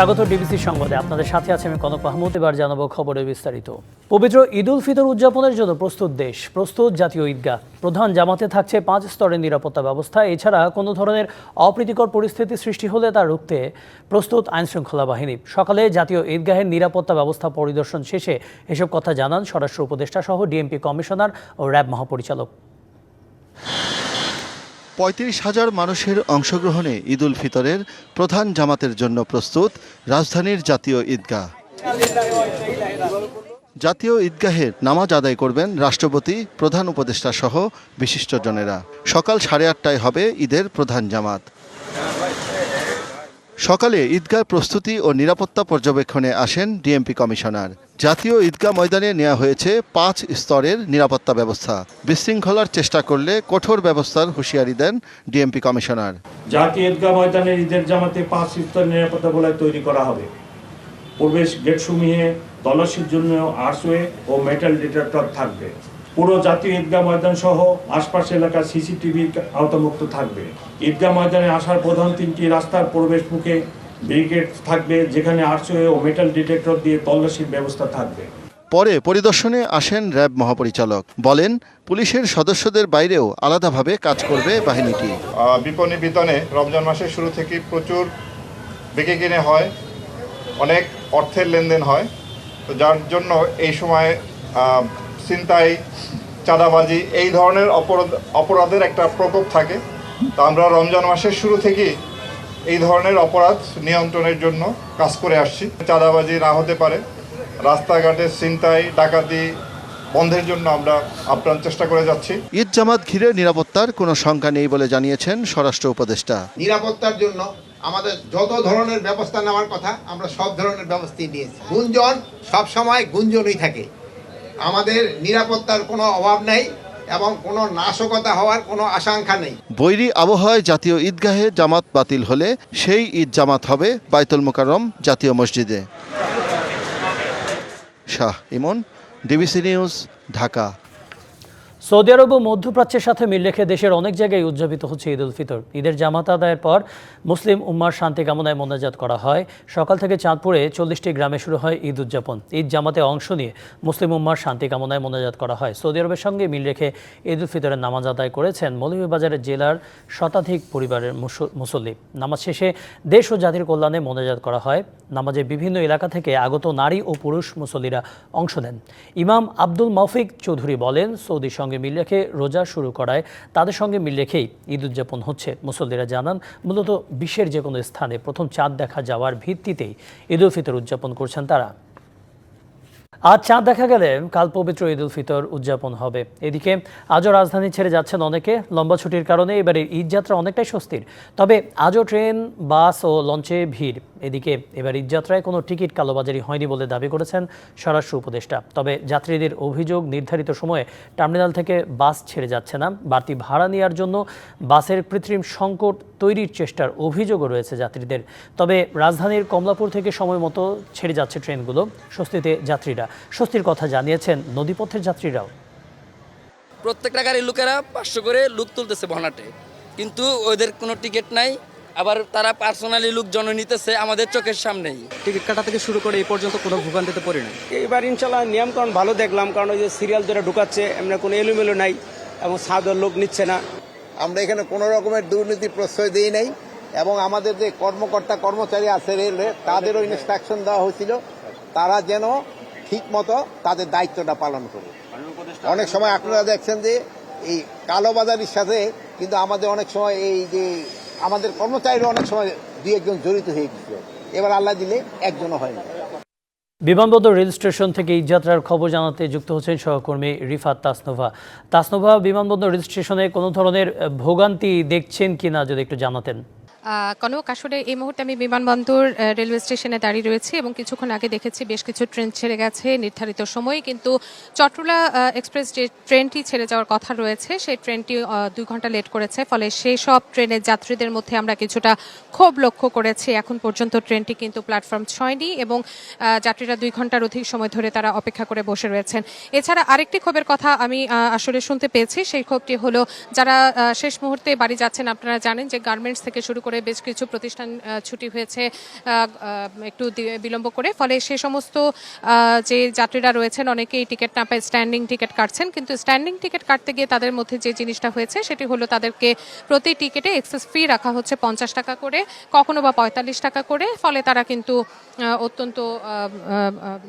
স্বাগত ডিবিসি সংবাদে। আপনাদের সাথে আছে আমি কনক মাহমুদ। এবার জানাব খবরের বিস্তারিত। পবিত্র ঈদ উল ফিতর উদযাপনের জন্য প্রস্তুত দেশ, প্রস্তুত জাতীয় ঈদগাহ। প্রধান জামাতে থাকছে পাঁচ স্তরের নিরাপত্তা ব্যবস্থা। এছাড়া কোনো ধরনের অপ্রীতিকর পরিস্থিতি সৃষ্টি হলে তা রুখতে প্রস্তুত আইনশৃঙ্খলা বাহিনী। সকালে জাতীয় ঈদগাহের নিরাপত্তা ব্যবস্থা পরিদর্শন শেষে এসব কথা জানান স্বরাষ্ট্র উপদেষ্টা সহ ডিএমপি কমিশনার ও র্যাব মহাপরিচালক। পঁয়ত্রিশ হাজার মানুষের অংশগ্রহণে ঈদুল ফিতরের প্রধান জামাতের জন্য প্রস্তুত রাজধানীর জাতীয় ঈদগাহ। জাতীয় ঈদগাহের নামাজ আদায় করবেন রাষ্ট্রপতি, প্রধান উপদেষ্টা সহ বিশিষ্টজনেরা সকাল সাড়ে আটটায় হবে ঈদের প্রধান জামাত। সকালে ঈদগাহ প্রস্তুতি ও নিরাপত্তা পর্যবেক্ষণে আসেন ডিএমপি কমিশনার। জাতীয় ঈদগাহ ময়দানে নেওয়া হয়েছে পাঁচ স্তরের নিরাপত্তা ব্যবস্থা। বিশৃঙ্খলার চেষ্টা করলে কঠোর ব্যবস্থার হুঁশিয়ারি দেন ডিএমপি কমিশনার। জাতীয় ঈদগাহ ময়দানের ঈদের জামাতে পাঁচ স্তর নিরাপত্তা বলয় তৈরি করা হবে। প্রবেশ গেটসমূহে তল্লাশির জন্য আর্সওয়ে ও মেটাল ডিটেক্টর থাকবে। পুরো জাতীয় ঈদগাহ ময়দান সহ আশপাশ এলাকা সিসিটিভি আওতামুক্ত থাকবে। ঈদগাহ ময়দানে আসার প্রধান তিনটি রাস্তার প্রবেশ মুখে ব্রিগেড থাকবে যেখানে আর্সওয়ে ও মেটাল ডিটেক্টর দিয়ে তল্লাশির ব্যবস্থা থাকবে। পরে পরিদর্শনে আসেন র্যাব মহাপরিচালক। বলেন পুলিশের সদস্যদের বাইরেও আলাদাভাবে কাজ করবে বাহিনীটি। বিপণী বিতানে রমজান মাসের শুরু থেকে প্রচুর বেঁকে কিনে হয় অনেক অর্থের লেনদেন হয়। তো যার জন্য এই সময় আহ, ছিনতাই চাঁদাবাজি এই ধরনের অপরাধ অপরাধের একটা প্রকোপ থাকে। তো আমরা রমজান মাসের শুরু থেকেই এই ধরনের অপরাধ নিয়ন্ত্রণের জন্য কাজ করে আসছি। চাঁদাবাজি না হতে পারে। রাস্তাঘাটে ছিনতাই ডাকাতি বন্ধের জন্য আমরা আপ্রাণ চেষ্টা করে যাচ্ছি। ঈদ জামাত ঘিরে নিরাপত্তার কোনো শঙ্কা নেই বলে জানিয়েছেন স্বরাষ্ট্র উপদেষ্টা। নিরাপত্তার জন্য আমাদের যত ধরনের ব্যবস্থা নেওয়ার কথা আমরা সব ধরনের ব্যবস্থাই নিয়েছি। গুঞ্জন সব সময় গুঞ্জনই থাকে। আমাদের নিরাপত্তার কোনো অভাব নেই এবং কোনো নাশকতা হওয়ার কোনো আশঙ্কা নেই। বৈরি আবহাওয়ায় জাতীয় ঈদগাহে জামাত বাতিল হলে সেই ঈদ জামাত হবে বাইতুল মোকারম জাতীয় মসজিদে। Shah Emon, DBC news, Dhaka. Saudi আরব ও মধ্যপ্রাচ্যের সাথে মিল রেখে দেশের অনেক জায়গায় উদযাপিত হচ্ছে ঈদ উল ফিতর। ঈদের জামাত আদায়ের পর মুসলিম উম্মার শান্তি কামনায় মোনাজাত করা হয়। সকাল থেকে চাঁদপুরে চল্লিশটি গ্রামে শুরু হয় ঈদ উদযাপন। ঈদ জামাতে অংশ নিয়ে মুসলিম উম্মার শান্তি কামনায় মোনাজাত করা হয়। সৌদি আরবের সঙ্গে মিল রেখে ঈদ উল ফিতরের নামাজ আদায় করেছেন মৌলভীবাজারের জেলার শতাধিক পরিবারের মুস- মুসল্লি। নামাজ শেষে দেশ ও জাতির কল্যাণে মোনাজাত করা হয়। নামাজে বিভিন্ন এলাকা থেকে আগত নারী ও পুরুষ মুসল্লিরা অংশ নেন। ইমাম আব্দুল মৌফিক চৌধুরী বলেন, সৌদি সঙ্গে মিল রেখে রোজা শুরু করায়, তাদের সঙ্গে মিল রেখেই ঈদ উদযাপন হচ্ছে। মুসল্লিরা জানান, মূলত বিশ্বের যে কোনো স্থানে প্রথম চাঁদ দেখা যাওয়ার ভিত্তিতেই ঈদ উল ফিতর উদযাপন করছেন তারা। আজ চাঁদ দেখা গেলে কাল পবিত্র ঈদ উল ফিতর উদযাপন হবে। এদিকে আজও রাজধানী ছেড়ে যাচ্ছেন অনেকে। লম্বা ছুটির কারণে এবারের ঈদ যাত্রা অনেকটাই স্বস্তির। তবে আজও ট্রেন, বাস ও লঞ্চে ভিড়। এদিকে এবার ঈদযাত্রায় কোনো টিকিট কালোবাজারি হয়নি বলে দাবি করেছেন স্বরাষ্ট্র উপদেষ্টা। তবে যাত্রীদের অভিযোগ নির্ধারিত সময়ে টার্মিনাল থেকে বাস ছেড়ে যাচ্ছে না। বাড়তি ভাড়া নেওয়ার জন্য বাসের কৃত্রিম সংকট তৈরির চেষ্টার অভিযোগও রয়েছে যাত্রীদের। তবে রাজধানীর কমলাপুর থেকে সময় মতো ছেড়ে যাচ্ছে ট্রেনগুলো। স্বস্তিতে যাত্রীরা। স্বস্তির কথা জানিয়েছেন নদীপথের যাত্রীরাও। প্রত্যেকটা গাড়ির লোকেরা পাঁচশো করে লুক তুলতেছে ভনাটে কিন্তু ওদের কোনো টিকিট নাই আবার তারা পার্সোনালি লোকজন নিতেছে আমাদের চোখের সামনেই। টিকিট কাটা থেকে শুরু করে এই পর্যন্ত কোনো ভোগান্তিতে পড়ি না এবার ইনশাল্লাহ নিয়মকানুন ভালো দেখলাম কারণ ওই যে সিরিয়াল যেটা ঢুকাচ্ছে এমনি কোনো এলোমেলো নাই এবং সাদর লোক নিচ্ছে না। আমরা এখানে কোনো রকমের দুর্নীতি প্রশ্রয় দিই নাই এবং আমাদের যে কর্মকর্তা কর্মচারী আছে রেলে তাদেরও ইনস্ট্রাকশন দেওয়া হয়েছিল। তারা যেন ঠিক মতো তাদের দায়িত্বটা পালন করে অনেক সময় আপনারা দেখছেন যে এই কালোবাজারির সাথে কিন্তু আমাদের অনেক সময় এই যে আমাদের কর্মচারীরা অনেক সময় দুই একজন জড়িত হয়ে গেছিল এবার আল্লাহ দিলে একজনও হয়নি বিমানবন্দর রেল স্টেশন থেকে ঈদযাত্রার খবর জানাতে যুক্ত হচ্ছেন সহকর্মী রিফাত তাসনোভা। তাসনোভা বিমানবন্দর রেল স্টেশনে কোনো ধরনের ভোগান্তি দেখছেন কিনা যদি একটু জানাতেন। কনক, আসলে এই মুহূর্তে আমি বিমানবন্দর রেলওয়ে স্টেশনে দাঁড়িয়ে রয়েছি এবং কিছুক্ষণ আগে দেখেছি বেশ কিছু ট্রেন ছেড়ে গেছে, নির্ধারিত সময়ে। কিন্তু চট্টলা এক্সপ্রেস যে ট্রেনটি ছেড়ে যাওয়ার কথা রয়েছে, সেই ট্রেনটি দুই ঘণ্টা লেট করেছে। ফলে সেই সব ট্রেনের যাত্রীদের মধ্যে আমরা কিছুটা ক্ষোভ লক্ষ্য করেছি। এখন পর্যন্ত ট্রেনটি কিন্তু প্ল্যাটফর্ম ছয়নি এবং যাত্রীরা দুই ঘণ্টার অধিক সময় ধরে তারা অপেক্ষা করে বসে রয়েছেন। এছাড়া আরেকটি ক্ষোভের কথা আমি আসলে শুনতে পেয়েছি, সেই ক্ষোভটি হলো, যারা শেষ মুহূর্তে বাড়ি যাচ্ছেন, আপনারা জানেন যে গার্মেন্টস থেকে শুরু করে করে বেশ কিছু প্রতিষ্ঠান ছুটি হয়েছে একটু বিলম্ব করে। ফলে সে সমস্ত যে যাত্রীরা রয়েছেন, অনেকেই টিকিট না পায় স্ট্যান্ডিং টিকিট কাটছেন। কিন্তু স্ট্যান্ডিং টিকিট কাটতে গিয়ে তাদের মধ্যে যে জিনিসটা হয়েছে, সেটি হলো তাদেরকে প্রতি টিকিটে এক্সেস ফি রাখা হচ্ছে পঞ্চাশ টাকা করে, কখনো বা পঁয়তাল্লিশ টাকা করে। ফলে তারা কিন্তু অত্যন্ত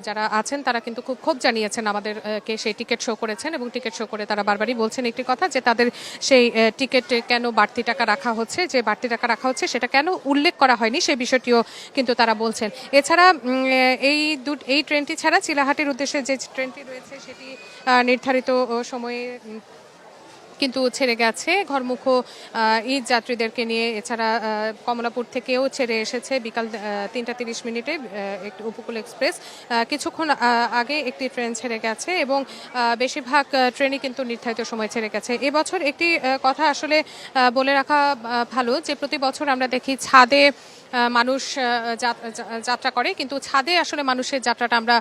যারা আছেন, তারা কিন্তু খুব ক্ষোভ জানিয়েছেন আমাদেরকে সেই টিকিট শো করেছেন এবং টিকিট শো করে তারা বারবারই বলছেন একটি কথা যে তাদের সেই টিকিটে কেন বাড়তি টাকা রাখা হচ্ছে, যে বাড়তি টাকা রাখা হচ্ছে, সেটা কেন উল্লেখ করা হয়নি সে বিষয়টিও কিন্তু তারা বলছেন। এছাড়া এই দু, এই ট্রেনটি ছাড়া চিলাহাটির উদ্দেশ্যে যে ট্রেনটি রয়েছে, সেটি নির্ধারিত সময়ে কিন্তু ছেড়ে গেছে। ঘরমুখ ঈদ যাত্রীদেরকে নিয়ে এছাড়া কমলাপুর থেকেও ছেড়ে এসেছে বিকাল তিনটা তিরিশ মিনিটে একটি উপকূল এক্সপ্রেস। কিছুক্ষণ আগে একটি ট্রেন ছেড়ে গেছে এবং বেশিরভাগ ট্রেনই কিন্তু নির্ধারিত সময় ছেড়ে গেছে। এবছর একটি কথা আসলে বলে রাখা ভালো যে প্রতি বছর আমরা দেখি ছাদে মানুষ যাত্রা করে। কিন্তু ছাদে আসলে মানুষের যাত্রাটা আমরা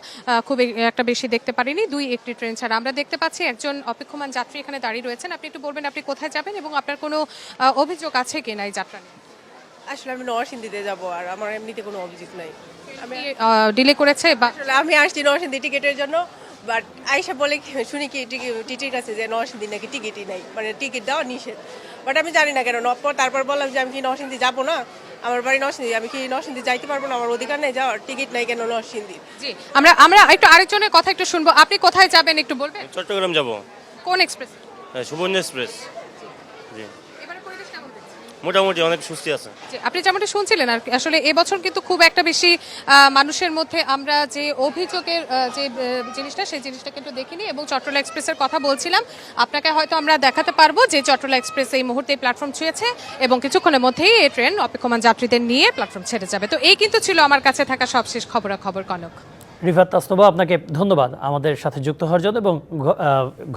খুব একটা বেশি দেখতে পারিনি। দুই, একটি ট্রেন ছাড়া। আমরা দেখতে পাচ্ছি একজন অপেক্ষমান যাত্রী এখানে দাঁড়িয়ে রয়েছেন। আপনি একটু বলবেন আপনি কোথায় যাবেন এবং আপনার কোনো অভিযোগ আছে কিনা এই যাত্রা নিয়ে? আসলে আমি নরসিংদীতে যাব আর আমার এমনিতে কোনো অভিযোগ নাই। আমি ডিলে করেছে বা আসলে আমি আসছি নরসিংদী টিকিটের জন্য বাট আইসা বলে শুনি কি টিটির কাছে যে নরসিংদী নাকি টিকিটই নাই মানে টিকিট দেওয়া নিষেধ। বাট আমি জানি না কেন নপ্পর তারপর বললাম যে আমি কি নরসিংদী যাব না? আমার বাড়ি নরসিংদী আমি কি নরসিংদী যাইতে পারব না? আমার অধিকার নেই যাওয়ার টিকিট নাই কেন নরসিংদী? জি আমরা আমরা একটু আরেকজনের কথা একটু শুনব। আপনি কোথায় যাবেন একটু বলবেন? চট্টগ্রাম যাব। কোন এক্সপ্রেস? সুবর্ণ এক্সপ্রেস। জি? মোটামুটি অনেক সুস্থি আছে। আপনি যেমনটা শুনছিলেন আর আসলে এবছর কিন্তু খুব একটা বেশি মানুষের মধ্যে আমরা যে অভিযোগের যে জিনিসটা সেই জিনিসটা কিন্তু দেখিনি এবং চট্টলা এক্সপ্রেসের কথা বলছিলাম। আপনাকে হয়তো আমরা দেখাতে পারব যে চট্টলা এক্সপ্রেস এই মুহূর্তে প্ল্যাটফর্ম ছুঁয়েছে এবং কিছুক্ষণের মধ্যেই এই ট্রেন অপেক্ষমান যাত্রীদের নিয়ে প্ল্যাটফর্ম ছেড়ে যাবে। তো এই কিন্তু ছিল আমার কাছে থাকা সবশেষ খবরাখবর কনক। রিফাত তাসনোবা আপনাকে ধন্যবাদ আমাদের সাথে যুক্ত হওয়ার জন্য এবং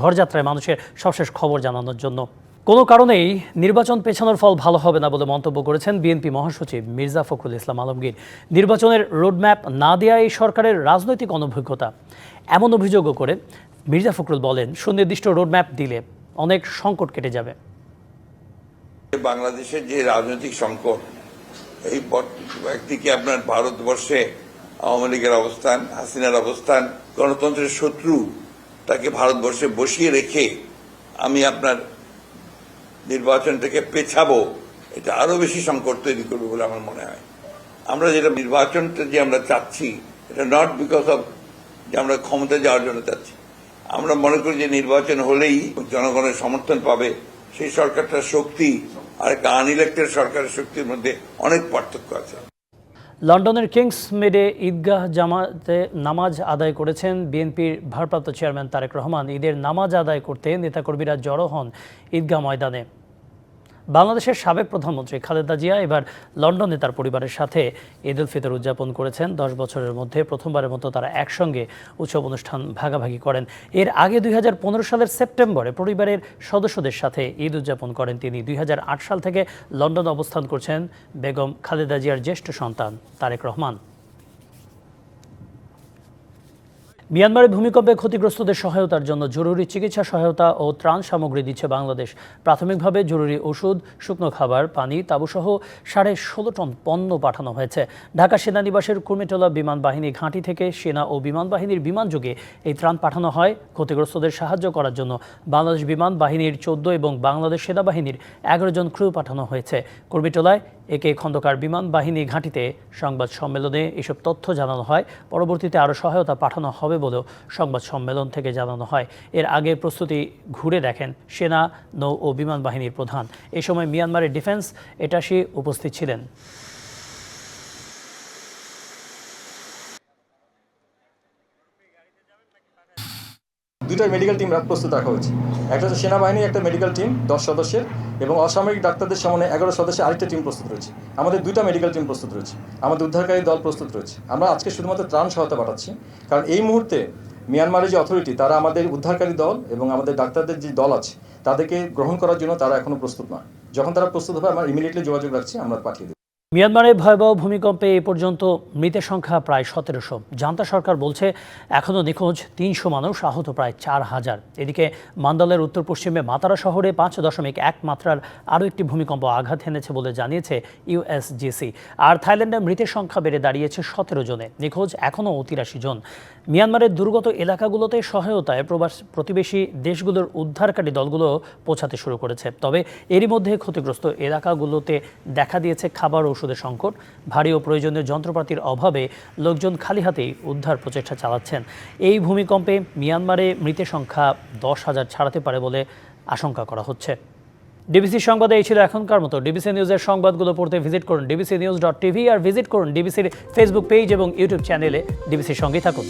ঘরযাত্রায় মানুষের সবশেষ খবর জানানোর জন্য। কোনো কারণেই নির্বাচন পেছানোর ফল ভালো হবে না বলে মন্তব্য করেছেন বিএনপি মহাসচিব মির্জা ফখরুল ইসলাম আলমগীর। নির্বাচনের রোডম্যাপ না দেওয়া এই সরকারের রাজনৈতিক অনভিজ্ঞতা। এমন অভিযোগও করে মির্জা ফখরুল বলেন, সুনির্দিষ্ট রোডম্যাপ দিলে অনেক সংকট কেটে যাবে। বাংলাদেশের যে রাজনৈতিক সংকট, এই একদিকে আপনার ভারতবর্ষে আওয়ামী লীগের অবস্থান, হাসিনার অবস্থান, গণতন্ত্রের শত্রু তাকে ভারতবর্ষে বসিয়ে রেখে আমি আপনার নির্বাচনটাকে পেছাবো। এটা আরও বেশি সংকট তৈরি করবে বলে আমার মনে হয়। আমরা যেটা নির্বাচনটা যে আমরা চাচ্ছি, এটা নট বিকজ অফ যে আমরা ক্ষমতা যাওয়ার জন্য চাচ্ছি। আমরা মনে করি যে নির্বাচন হলেই জনগণের সমর্থন পাবে। সেই সরকারটার শক্তি আর একটা আনইলেক্টেড সরকারের শক্তির মধ্যে অনেক পার্থক্য আছে। লন্ডনের কিংস মেডে ঈদগাহ জামাতে নামাজ আদায় করেছেন বিএনপির ভারপ্রাপ্ত চেয়ারম্যান তারেক রহমান। ঈদের নামাজ আদায় করতে নেতাকর্মীরা জড়ো হন ঈদগাহ ময়দানে। বাংলাদেশের সাবেক প্রধানমন্ত্রী খালেদা জিয়া এবার লন্ডনে তার পরিবারের সাথে ঈদ উল ফিতর উদযাপন করেছেন। দশ বছরের মধ্যে প্রথমবারের মতো তারা একসঙ্গে উৎসব অনুষ্ঠান ভাগাভাগি করেন। এর আগে দুই হাজার পনেরো সালের সেপ্টেম্বরে পরিবারের সদস্যদের সাথে ঈদ উদযাপন করেন তিনি। দুই হাজার আট সাল থেকে লন্ডনে অবস্থান করছেন বেগম খালেদা জিয়ার জ্যেষ্ঠ সন্তান তারেক রহমান। মিয়ানমারে ভূমিকম্পে ক্ষতিগ্রস্তদের সহায়তার জন্য জরুরি চিকিৎসা সহায়তা ও ত্রাণ সামগ্রী দিচ্ছে বাংলাদেশ। প্রাথমিকভাবে জরুরি ওষুধ, শুকনো খাবার, পানি, তাবুসহ সাড়ে ষোলো টন পণ্য পাঠানো হয়েছে। ঢাকা সেনানিবাসের কুর্মিটোলা বিমান বাহিনী ঘাঁটি থেকে সেনা ও বিমান বাহিনীর বিমান যোগে এই ত্রাণ পাঠানো হয়। ক্ষতিগ্রস্তদের সাহায্য করার জন্য বাংলাদেশ বিমান বাহিনীর চোদ্দ এবং বাংলাদেশ সেনাবাহিনীর এগারো জন ক্রু পাঠানো হয়েছে। কুর্মিটোলায় একে খন্দকার বিমান বাহিনী ঘাঁটিতে সংবাদ সম্মেলনে এসব তথ্য জানানো হয়। পরবর্তীতে আরও সহায়তা পাঠানো হবে বলেও সংবাদ সম্মেলন থেকে জানানো হয়। এর আগে প্রস্তুতি ঘুরে দেখেন সেনা, নৌ ও বিমান বাহিনীর প্রধান। এ সময় মিয়ানমারের ডিফেন্স এটাশি উপস্থিত ছিলেন। দুইটা মেডিকেল টিম প্রস্তুত রাখা হয়েছে। একটা হচ্ছে সেনাবাহিনী, একটা মেডিকেল টিম দশ সদস্যের এবং অসামরিক ডাক্তারদের সামনে এগারো সদস্যের আরেকটা টিম প্রস্তুত রয়েছে। আমাদের দুইটা মেডিকেল টিম প্রস্তুত রয়েছে। আমাদের উদ্ধারকারী দল প্রস্তুত রয়েছে। আমরা আজকে শুধুমাত্র ত্রাণ সহায়তা পাঠাচ্ছি। কারণ এই মুহূর্তে মিয়ানমারের যে অথরিটি তারা আমাদের উদ্ধারকারী দল এবং আমাদের ডাক্তারদের যে দল আছে, তাদেরকে গ্রহণ করার জন্য তারা এখনও প্রস্তুত নয়। যখন তারা প্রস্তুত হবে, আমরা ইমিডিয়েটলি যোগাযোগ রাখছি, আমরা পাঠিয়ে দেব। মিয়ানমারে ভয়াবহ ভূমিকম্পে এ পর্যন্ত মৃতের সংখ্যা প্রায় সতেরোশো। জান্তা সরকার বলছে, এখনও নিখোঁজ তিনশো মানুষ, আহত প্রায় চার হাজার। এদিকে মান্দালের উত্তর পশ্চিমে মাতারা শহরে পাঁচ দশমিক এক মাত্রার আরও একটি ভূমিকম্প আঘাত হেনেছে বলে জানিয়েছে ইউএসজিসি আর থাইল্যান্ডে মৃতের সংখ্যা বেড়ে দাঁড়িয়েছে সতেরো জনে। নিখোঁজ এখনও তিরাশি জন। মিয়ানমারের দুর্গত এলাকাগুলোতে সহায়তায় প্রবাস প্রতিবেশী দেশগুলোর উদ্ধারকারী দলগুলো পৌঁছাতে শুরু করেছে। তবে এরই মধ্যে ক্ষতিগ্রস্ত এলাকাগুলোতে দেখা দিয়েছে খাবার ও ওষুধের সংকট, ভারী ও প্রয়োজনীয় যন্ত্রপাতির অভাবে লোকজন খালি হাতেই উদ্ধার প্রচেষ্টা চালাচ্ছেন। এই ভূমিকম্পে মিয়ানমারে মৃতের সংখ্যা দশ হাজার ছাড়াতে পারে বলে আশঙ্কা করা হচ্ছে। ডিবিসি সংবাদে এই ছিল এখনকার মতো। ডিবিসি নিউজের সংবাদগুলো পড়তে ভিজিট করুন ডিবিসি নিউজ ডট টিভি আর ভিজিট করুন ডিবিসির ফেসবুক পেজ এবং ইউটিউব চ্যানেলে। ডিবিসির সঙ্গেই থাকুন।